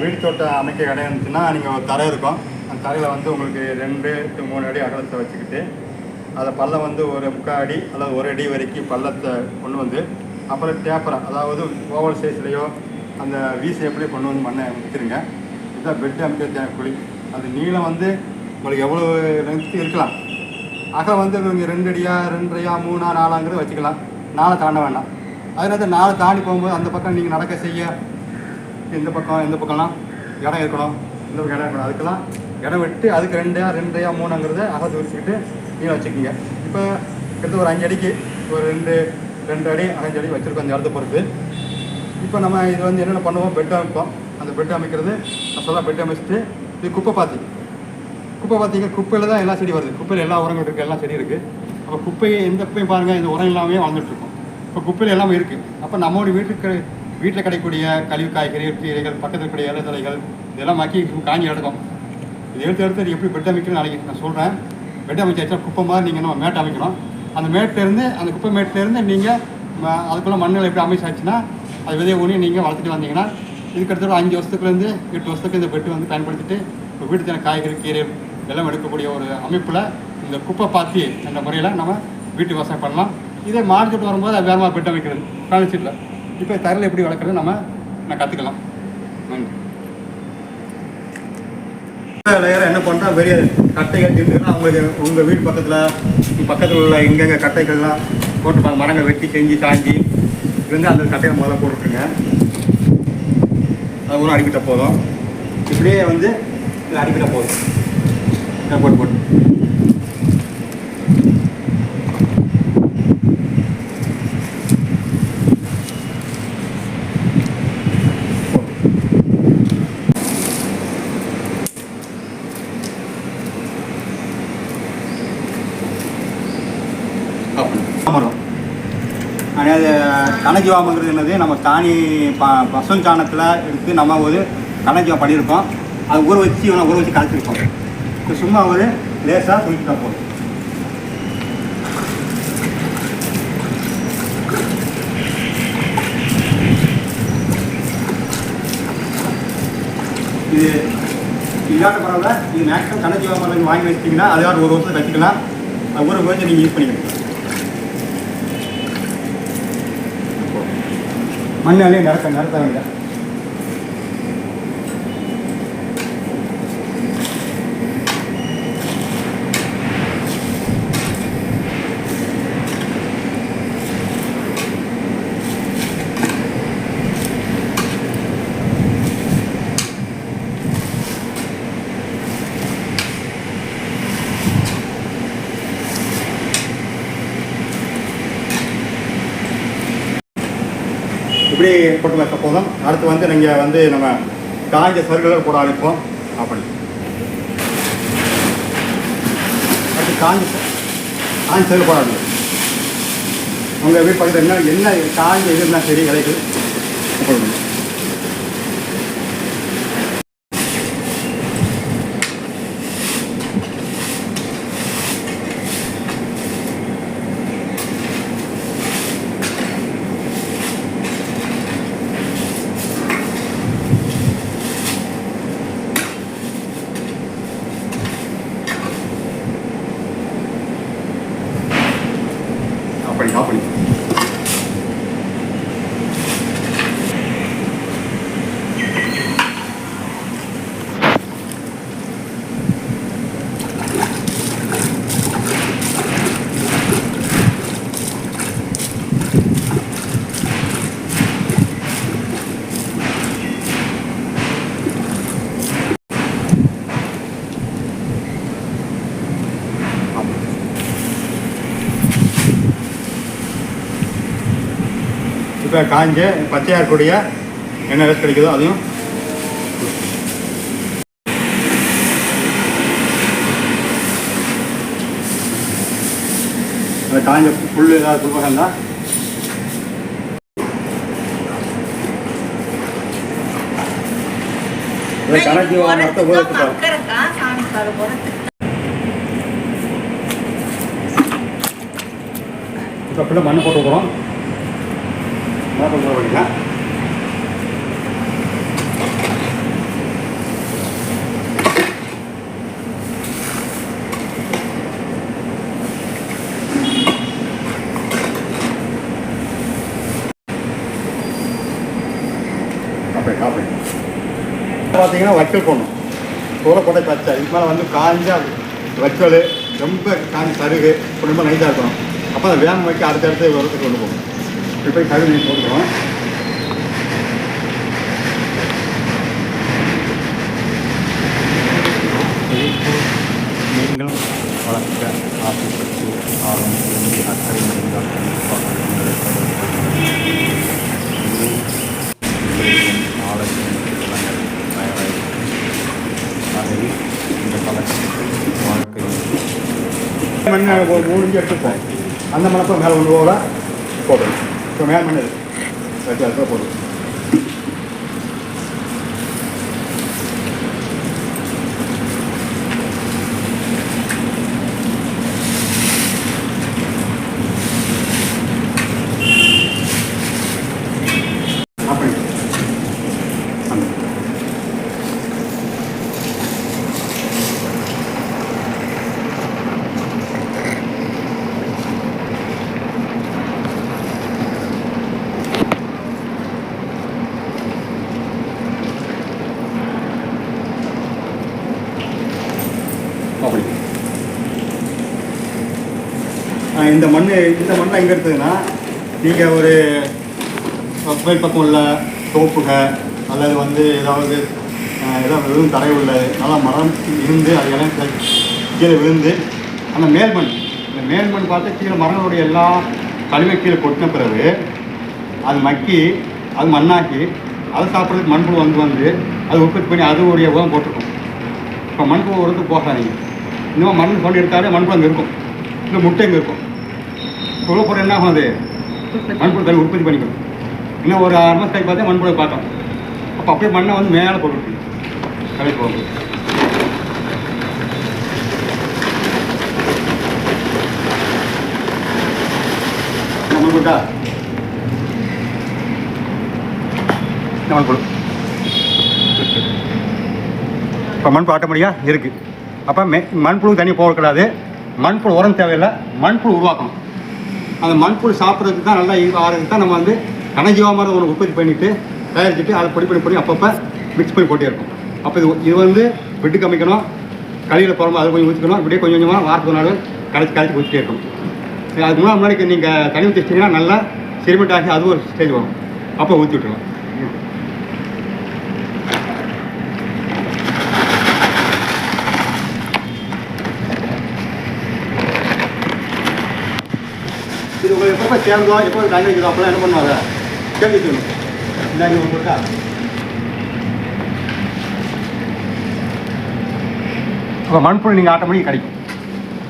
வீடு தோட்டம் அமைக்க இடம் இருந்துச்சுன்னா நீங்கள் ஒரு தரை இருக்கும். அந்த தரையில் வந்து உங்களுக்கு ரெண்டு டு மூணு அடி அகலத்தை வச்சுக்கிட்டு அதை பள்ளம் வந்து ஒரு முக்கால் அடி அல்லது ஒரு அடி வரைக்கும் பள்ளத்தை கொண்டு வந்து அப்புறம் டேப்பரை அதாவது ஓவல் சைஸ்லேயோ அந்த வீசை எப்படி கொண்டு வந்து மண்ணை வச்சுருங்க இதுதான் பெட் அமைக்க குழி. அது நீளம் வந்து உங்களுக்கு எவ்வளோ லென்த்து இருக்கலாம். அகலம் வந்து நீங்கள் ரெண்டு அடியா ரெண்டரையா மூணா நாலாங்கிறது வச்சுக்கலாம். நாளை தாண்ட வேண்டாம். அதனால நாளை தாண்டி போகும்போது அந்த பக்கம் நீங்கள் நடக்க செய்ய இந்த பக்கம் இந்த பக்கம்லாம் இடம் இருக்கணும். இந்த பக்கம் இடம் இருக்கணும். அதுக்கெல்லாம் இடம் விட்டு அதுக்கு ரெண்டையா ரெண்டையா மூணுங்கிறத அகத்து வச்சுக்கிட்டு நீங்கள் வச்சுக்கிங்க. இப்போ கிட்ட ஒரு அஞ்சு அடிக்கு ஒரு ரெண்டு ரெண்டு அடி அஞ்சு அடி வச்சுருக்கோம் அந்த இடத்த பொறுத்து. இப்போ நம்ம இது வந்து என்னென்ன பண்ணுவோம்? பெட் அமைப்போம். அந்த பெட் அமைக்கிறது அசலாக பெட் அமைச்சிட்டு இது குப்பை பாத்தி. குப்பை பார்த்தீங்க குப்பையில் தான் எல்லா செடி வருது. குப்பையில் எல்லா உரங்கள் இருக்குது எல்லா செடி இருக்குது அப்போ குப்பையை எந்த குப்பையும் பாருங்கள் இந்த உரம் எல்லாமே வாழ்ந்துட்டுருக்கோம் இப்போ குப்பையில் எல்லாமே இருக்குது அப்போ நம்மளோட வீட்டுக்கு வீட்டில் கிடைக்கக்கூடிய கழிவு காய்கறி கீரைகள் பக்கத்தில் இருக்கக்கூடிய இலை இதெல்லாம் மக்கி காஞ்சி எடுக்கும் இது எடுத்து எடுத்து எப்படி பெட் அமைக்கணும் நாளைக்கு நான் சொல்கிறேன் பெட் அமைச்சாச்சுன்னா குப்பை மாதிரி நீங்கள் நம்ம மேட் அமைக்கணும். அந்த மேட்லேருந்து அந்த குப்பை மேட்லேருந்து நீங்கள் அதுக்குள்ளே மண்ணில் எப்படி அமைச்சாச்சுன்னா அது விதைய ஊனி நீங்கள் வளர்த்துட்டு வந்தீங்கன்னா இதுக்கு அடுத்த ஒரு அஞ்சு வருஷத்துக்குலேருந்து எட்டு வருஷத்துக்கு இந்த பெட்டு வந்து பயன்படுத்திட்டு இப்போ வீட்டு தேவை காய்கறி கீரை எல்லாம் எடுக்கக்கூடிய ஒரு அமைப்பில் இந்த குப்பை பாத்தி என்ற முறையில் நம்ம வீட்டு விவசாயம் பண்ணலாம். இதே மாடி வரும்போது அது வேறமாக பெட் அமைக்கிறது. காலேஜில் இப்போ தரலை எப்படி வளர்க்குறது நம்ம நான் கற்றுக்கலாம் நன்றி. என்ன பண்ணுறோம் பெரிய கட்டைகள் இருந்துச்சுன்னா உங்களுக்கு உங்கள் வீட்டு பக்கத்தில் பக்கத்தில் உள்ள எங்கெங்கே கட்டைகள்லாம் போட்டுப்பாங்க மரங்கள் வெட்டி செஞ்சு சாஞ்சி. இருந்து அந்த கட்டையை முதல்ல போட்டுருங்க. அது ஒன்றும் அடிக்கிட்ட போதும். இப்படியே வந்து இது அடிக்கிட்ட போதும். போட்டு போட்டு அமரும் அதாவது கனஜீவாமங்கிறது என்னது? நம்ம தானி ப பசும் சாணத்தில் எடுத்து நம்ம ஒரு கனஜீவா பண்ணியிருக்கோம். அது ஊற வச்சு இவனை ஊற வச்சு கலச்சிருக்கோம் இப்போ சும்மா ஒரு லேசாக குளிச்சுட்டா போதும். இது இல்லாத பரவாயில்ல. இது மேக்ஸிமம் கனஜீவா மருந்து வாங்கி வச்சிட்டிங்கன்னா அதாவது ஒரு வருஷத்துக்கு வச்சுக்கலாம் அது ஊற வச்சு நீங்கள் யூஸ் பண்ணிக்கலாம் மண்ணாலே நடத்த நடத்த வேண்டாம். இப்படி போட்டு வைக்க போதும் அடுத்து வந்து நீங்கள் வந்து நம்ம காய்ஞ்ச சருகளை கூட அனுப்போம் அப்படி. அடுத்து காஞ்ச ச- காஞ்ச சருகு கூட ஆரம்பிக்கும் உங்கள் வீட்டு பக்கத்தில் என்ன என்ன காய்ஞ்ச இதுனா சரி கிடைக்குது அப்படி அப்படி இப்போ காஞ்ச பச்சையாக இருக்கக்கூடிய என்ன கிடைக்குதோ அதையும் அந்த காஞ்ச புல் ஏதாவது புல் இருந்தா. கணக்கு பாரு போறது இப்போ ஃபுல்லாக மண்ணை என்ன பண்ணுறோம் அப்படின்னா பார்த்தீங்கன்னா வச்சல் போகணும் போடணும் சோளக்கொட்டை பச்சை இதுக்கு மேலே வந்து காஞ்சா வச்சல் ரொம்ப காஞ்சி சருகு ரொம்ப நைட்டாக இருக்கணும். அப்போ அந்த வேகம் வைக்க அடுத்தடுத்து உரத்துக்கு கொண்டு போகணும். இப்போ போய் கழுவி போட்டுருவோம். நீங்களும் வளர்க்க ஆசைப்பட்டு ஆர்வம் இருந்து அக்கறை கண்டிப்பாக உங்களை ஆகவே இந்த மண்ணை ஒரு மூணு இஞ்சி எடுத்துப்போம். அந்த மணப்பை மேலே கொண்டு போக போடுறோம் இப்போ மேல் மண் இது வச்சு இந்த மண் இந்த மண்ணை எங்கே இருக்குதுன்னா நீங்கள் ஒரு கோயில் பக்கம் உள்ள தோப்புக அல்லது வந்து ஏதாவது ஏதாவது விழுந்து தரை உள்ள நல்லா மரம் இருந்து அது இடம் கீழே- விழுந்து அந்த மேல்மண் இந்த மேல்மண் பார்த்து பார்த்தா கீழே மரங்களுடைய எல்லா கழிவை கீழே கொட்டின பிறகு அது மக்கி அது மண்ணாக்கி அதை சாப்பிட்றதுக்கு மண்புழு வந்து வந்து அது உற்பத்தி பண்ணி அதோடைய உரம் போட்டிருக்கும். இப்போ மண்புழு உரத்துக்கு போகாதீங்க. இன்னும் மண் கொண்டு எடுத்தாலே மண்புழு அங்கே இருக்கும். இல்லை முட்டை இங்கே இருக்கும். போகிற என்ன ஆகும் அது? மண்புழு தண்ணி உற்பத்தி பண்ணிக்கணும். இன்னும் ஒரு ஆறு மாதம் கழிச்சு பார்த்தா மண்புழு பார்த்தோம் அப்போ அப்படியே மண்ணை வந்து மேலே போட்டுருக்கு கழிவு போகுது மண் போட்டா இந்த மண்புழு. இப்போ மண்புழு ஆட்டோமேட்டிக்காக இருக்குது அப்போ மே மண்புழு தண்ணி போகக்கூடாது. மண்புழு உரம் தேவையில்லை. மண்புழு உருவாக்கணும். அந்த மண்புழு சாப்பிட்றதுக்கு தான் நல்லா இது ஆகிறதுக்கு தான் நம்ம வந்து கனஜீவமாக ஒன்று உற்பத்தி பண்ணிவிட்டு தயாரிச்சுட்டு அதை பொடி பண்ணி பண்ணி அப்பப்போ மிக்ஸ் பண்ணி போட்டே இருக்கும். அப்போ இது இது வந்து விட்டு கம்மிக்கணும் கழிவில் போகிறோம் அதை கொஞ்சம் ஊற்றிக்கணும் இப்படியே கொஞ்சம் கொஞ்சமாக வாரத்துக்கு ஒரு நாள் கரைச்சி கரைச்சி ஊற்றிட்டே இருக்கும். அதுக்கு முன்னாடி முன்னாடி நீங்கள் தண்ணி ஊற்றி வச்சிங்கன்னா நல்லா சிறுமெண்ட் ஆகி அது ஒரு ஸ்டேஜ் வரும். அப்போ ஊற்றி விட்டுருவோம் இது உங்களுக்கு எப்போ சேர்ந்தோ எப்போ தண்ணி வைக்கிறோம் அப்போலாம் என்ன பண்ணுவாங்க? கேள்வி சொல்லணும் இந்தாங்க உங்களுக்கு அப்போ மண்புழு நீங்கள் ஆட்டோமேட்டிக் கிடைக்கும்.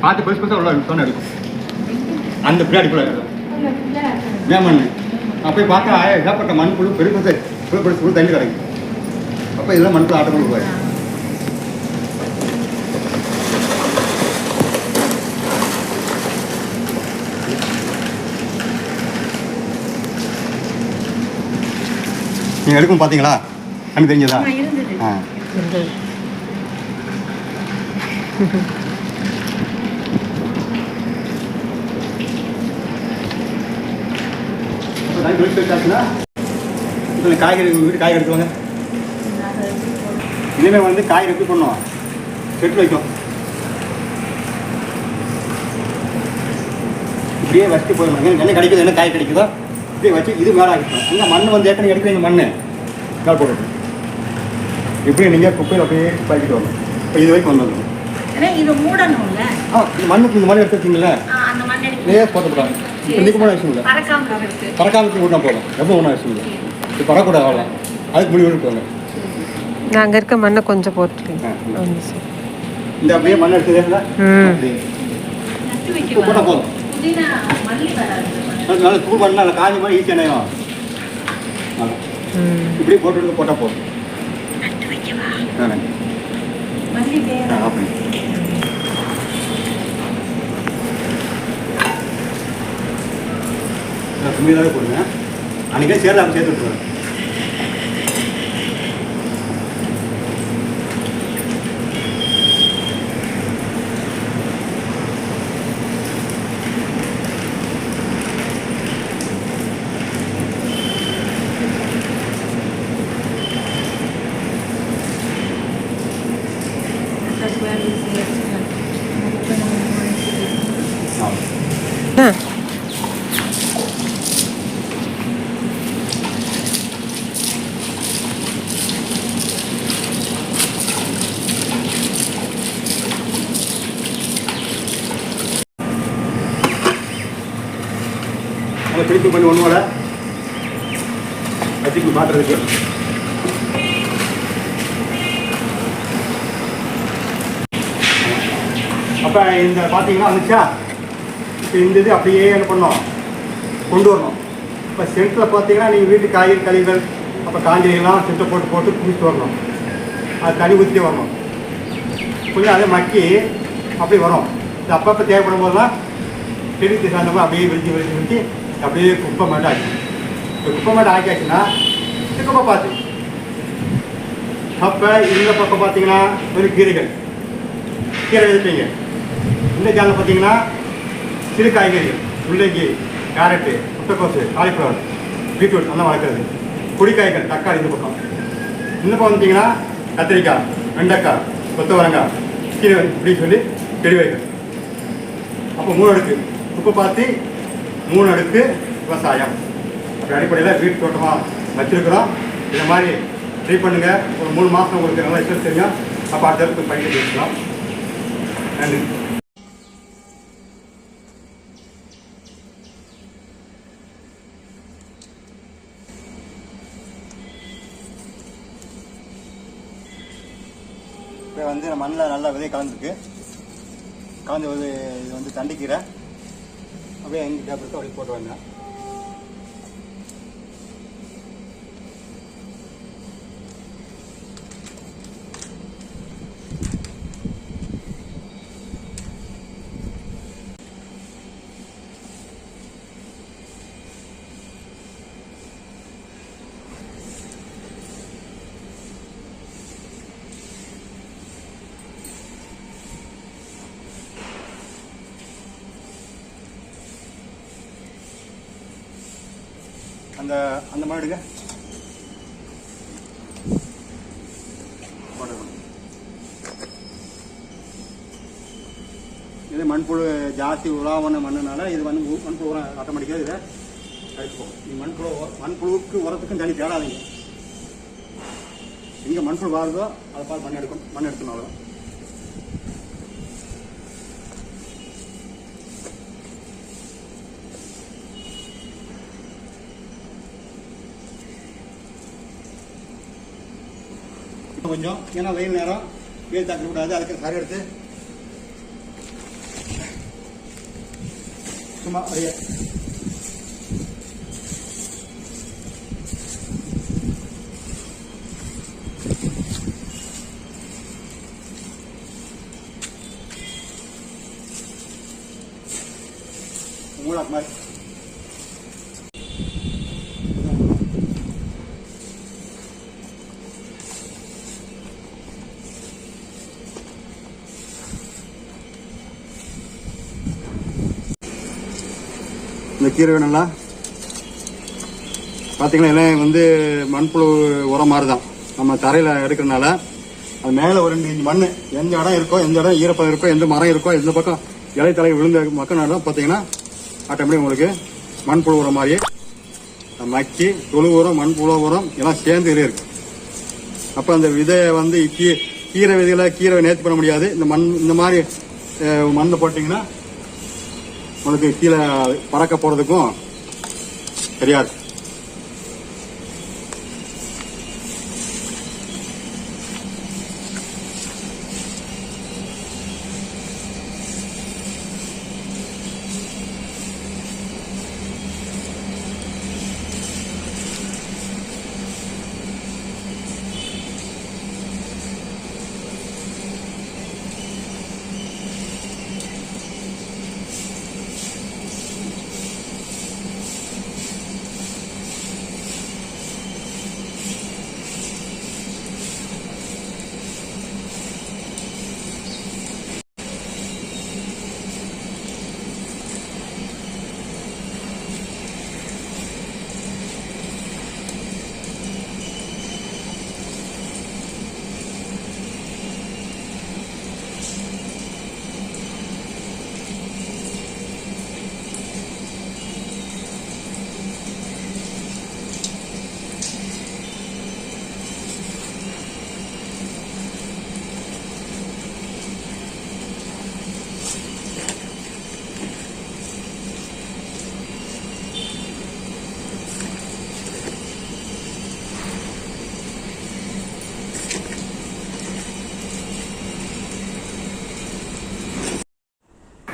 பார்த்து பெருசு பெருசாக உள்ள சொன்ன எடுக்கும். அந்த பின்னாடிக்குள்ள இருக்கும் வேமண் அப்போ பார்த்தா ஏகப்பட்ட மண்புழு பெருசு பெருசு பெருசு தண்ணி கிடைக்கும் அப்போ இதெல்லாம் மண்புழு ஆட்டோமேட்டிக் நீங்கள் எடுக்கும் பார்த்தீங்களா கண்ணு தெரிஞ்சதா? ஆமா, இருந்தது. ஆ. காய்கறி உங்கள் வீட்டு காய்கறி எடுத்துவாங்க இனிமேல் வந்து காய்கறி எப்படி பண்ணுவோம் செட்டு வைக்கும். இப்படியே வச்சு போயிடணும் என்ன கிடைக்குது என்ன காய் கிடைக்குதோ இப்படியே வச்சு இது மேலே ஆகிட்டோம் அங்கே மண் வந்து ஏற்கனவே எடுக்கிறீங்க மண் மேலே போட்டுட்டு. இப்படி நீங்கள் குப்பையில் அப்படியே பாய்க்கிட்டு வரணும் இப்போ இது வரைக்கும் ஏன்னா இது மூடணும்ல. ஆ இந்த மண்ணுக்கு இந்த மாதிரி எடுத்து வச்சிங்களே மண் எடுத்து இதே போட்டுக்கூடாது இப்போ நிற்க முடியாது விஷயம் இல்லை பறக்காம இருக்கு பறக்காமத்து விட்டா போதும். ரொம்ப ஒன்றும் விஷயம் இல்லை இது பறக்கூடாது அவ்வளோ அதுக்கு முடிவு எடுத்துவாங்க நான் அங்கே இருக்க மண்ணை கொஞ்சம் போட்டுருக்கேன் சார். இந்த அப்படியே மண் எடுத்துதேங்களா ம். அப்படியே. நட்டு இப்போ வைக்க போட்டால் போதும். நல்லா தூள் பண்ணலாம் நல்லா காஞ்சி மாதிரி ஈஸியாக நயம் இப்படி போட்டு போட்டால் போதும். கம்மியாகவே போடுங்க. அன்றைக்கே சேர்த்து சேர்த்து விட்டுருவேன். நம்ம திருப்பி பண்ணி ஒன்றோட வச்சுக்கு மாட்டுறதுக்கு. அப்போ இந்த பார்த்தீங்கன்னா வந்துச்சா? இப்போ இந்த இது அப்படியே என்ன பண்ணோம் கொண்டு வரணும். இப்போ சென்டரில் பார்த்தீங்கன்னா நீங்கள் வீட்டு காய்கறி கழிவுகள் அப்போ காய்கறிகள்லாம் சென்டர் போட்டு போட்டு குடித்து வரணும். அது தனி ஊற்றியே வரணும். கொஞ்சம் அதை மக்கி அப்படி வரும். இது அப்பப்போ தேவைப்படும் போதெல்லாம் செடிக்கு சார்ந்த அப்படியே விரிஞ்சு விரிஞ்சு விரிஞ்சு அப்படியே குப்பை மட்டும் ஆக்கி இப்போ குப்பை மாட்டை ஆக்கியாச்சுன்னா இது குப்பை பார்த்து. அப்போ இந்த பக்கம் பார்த்தீங்கன்னா ஒரு கீரைகள். கீரை எடுப்பீங்க இந்த ஜாலில் பார்த்தீங்கன்னா சிறு காய்கறிகள் முள்ளங்கி கேரட்டு முட்டைக்கோசு காலிஃப்ளவர் பீட்ரூட் அந்த வளர்க்குறது. கொடிக்காய்கள் தக்காளி இந்த பக்கம். இந்த பக்கம் வந்துட்டிங்கன்னா கத்திரிக்காய் வெண்டைக்காய் கொத்தவரங்காய் கீரை அப்படின்னு சொல்லி செடி வைகள் அப்போ மூணு அடுக்கு குப்பை பார்த்து மூணு அடுக்கு விவசாயம். அப்படி அடிப்படையில் வீட்டு தோட்டமாக வச்சிருக்கிறோம். இந்த மாதிரி ட்ரை பண்ணுங்க. ஒரு மூணு மாதம் உங்களுக்கு நல்லா ரிசல்ட் தெரியும் அப்போ அடுத்தடுத்து பயிர் பேசலாம் நன்றி. இப்போ வந்து மண்ணில் நல்லா விதை கலந்துருக்கு. கலந்து இது வந்து தண்டிக்கீரை அப்படியே எங்கள் டேப்லெட்டு அப்படியே போட்டு அந்த அந்த மாதிரி இது மண்புழு ஜாஸ்தி உலாவன மண்ணுனால இது வந்து மண்புழு உரம் ஆட்டோமேட்டிக்காக இதை அடிச்சுப்போம் நீ மண்புழு மண்புழுவுக்கு உரத்துக்கும் தனி தேடாதீங்க. எங்கே மண்புழு வாருதோ அதை பார்த்து மண் எடுக்கணும் மண் எடுக்கணும் அவ்வளோ கொஞ்சம். ஏன்னா வெயில் நேரம். வெயில் தாக்க கூடாது. அதுக்கு கரை எடுத்து. சும்மா அப்படியே. மூளாக்கு மாதிரி. கீரை வேணும்ல? பார்த்தீங்கன்னா எல்லாம் வந்து மண்புழு உரம் மாதிரி தான் நம்ம தரையில் எடுக்கிறனால அது மேலே ஒரு ரெண்டு இன்ச்சு மண் எந்த இடம் இருக்கோ எந்த இடம் ஈரப்பதம் இருக்கோ எந்த மரம் இருக்கோ எந்த பக்கம் இலை தலை விழுந்த மக்கள் பார்த்தீங்கன்னா ஆட்டோமேட்டிக் உங்களுக்கு மண்புழு உரம் மாதிரியே மக்கி தொழு உரம் மண்புழு உரம் எல்லாம் சேர்ந்து இதுல இருக்கு. அப்போ அந்த விதையை வந்து கீ கீரை விதைகளை கீரை நேர்த்தி பண்ண முடியாது. இந்த மண் இந்த மாதிரி மண்ணை போட்டிங்கன்னா உங்களுக்கு கீழே பறக்க போகிறதுக்கும் சரியா இருக்கு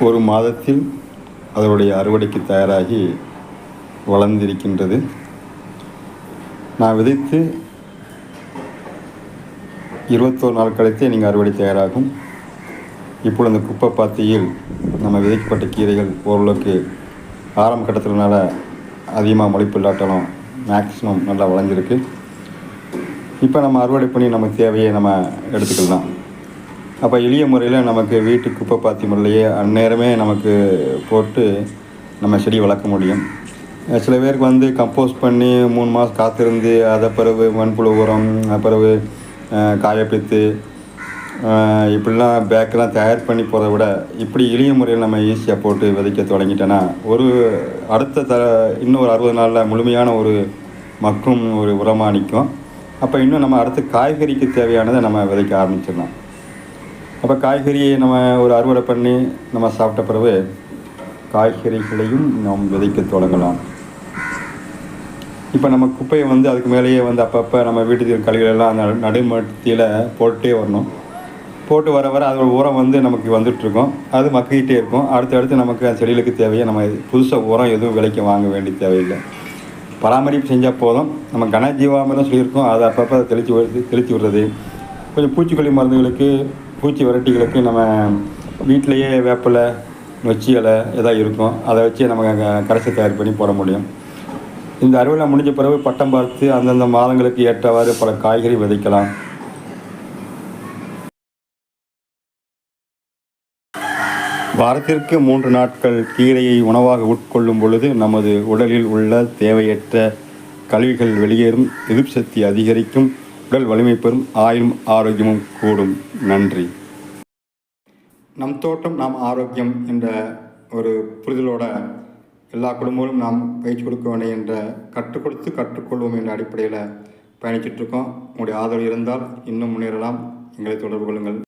ஒரு மாதத்தில் அதனுடைய அறுவடைக்கு தயாராகி வளர்ந்திருக்கின்றது. நான் விதைத்து இருபத்தோரு நாள் கழித்தே நீங்கள் அறுவடை தயாராகும். இப்பொழுது அந்த குப்பை பாத்தியில் நம்ம விதைக்கப்பட்ட கீரைகள் ஓரளவுக்கு ஆரம்ப கட்டத்தினால அதிகமாக மொழிப்பு இல்லாட்டாலும் மேக்ஸிமம் நல்லா வளைஞ்சிருக்கு இப்போ நம்ம அறுவடை பண்ணி நமக்கு தேவையை நம்ம எடுத்துக்கலாம் அப்போ எளிய முறையில் நமக்கு வீட்டு குப்பை பாத்தி முறையிலேயே அந்நேரமே நமக்கு போட்டு நம்ம செடி வளர்க்க முடியும். சில பேருக்கு வந்து கம்போஸ்ட் பண்ணி மூணு மாதம் காத்திருந்து அதை பிறகு மண்புழு உரம் பிறகு காயப்பித்து இப்படிலாம் பேக்கெலாம் தயார் பண்ணி போகிறத விட இப்படி எளிய முறையில் நம்ம ஈஸியாக போட்டு விதைக்க தொடங்கிட்டோன்னா ஒரு அடுத்த த இன்னும் ஒரு அறுபது நாளில் முழுமையான ஒரு மக்கும் ஒரு உரமாக நிற்கும் அப்போ இன்னும் நம்ம அடுத்து காய்கறிக்கு தேவையானதை நம்ம விதைக்க ஆரம்பிச்சிடலாம். அப்போ காய்கறியை நம்ம ஒரு அறுவடை பண்ணி நம்ம சாப்பிட்ட பிறகு காய்கறிகளையும் நாம் விதைக்க தொடங்கலாம். இப்போ நம்ம குப்பையை வந்து அதுக்கு மேலேயே வந்து அப்பப்போ நம்ம வீட்டுக்கு கழிவுகளெல்லாம் அந்த நடுமத்தியில் போட்டுட்டே வரணும். போட்டு வர வர அதோட உரம் வந்து நமக்கு வந்துட்டுருக்கோம் அது மக்கிக்கிட்டே இருக்கும். அடுத்து அடுத்து நமக்கு அந்த செடிகளுக்கு தேவையை நம்ம புதுசாக உரம் எதுவும் விலைக்கு வாங்க வேண்டிய தேவையில்லை. பராமரிப்பு செஞ்சால் போதும். நம்ம கனஜீவாமிரம் சொல்லியிருக்கோம். அதை அப்பப்போ தெளித்து தெளித்து விடுறது. கொஞ்சம் பூச்சிக்கொல்லி மருந்துகளுக்கு பூச்சி வெரைட்டிகளுக்கு நம்ம வீட்டிலையே வேப்பிலை நொச்சி இலை எதாவது இருக்கும். அதை வச்சு நம்ம க- கரைசல் தயார் பண்ணி போட முடியும். இந்த அறுவடை முடிஞ்ச பிறகு பட்டம் பார்த்து அந்தந்த மாதங்களுக்கு ஏற்றவாறு பல காய்கறி விதைக்கலாம். வாரத்திற்கு மூன்று நாட்கள் கீரையை உணவாக உட்கொள்ளும் பொழுது நமது உடலில் உள்ள தேவையற்ற கழிவுகள் வெளியேறும். எதிர்ப்பு சக்தி அதிகரிக்கும். உடல் வலிமை பெறும் ஆயுளும் ஆரோக்கியமும் கூடும். நன்றி. நம் தோட்டம் நாம் ஆரோக்கியம் என்ற ஒரு புரிதலோட எல்லா குடும்பங்களும் நாம் பயிற்சி கொடுக்க வேண்டும் என்ற கற்றுக் கொடுத்து கற்றுக்கொள்வோம் என்ற அடிப்படையில் பயணிச்சிட்ருக்கோம் உங்களுடைய ஆதரவு இருந்தால் இன்னும் முன்னேறலாம். எங்களை தொடர்பு கொள்ளுங்கள்.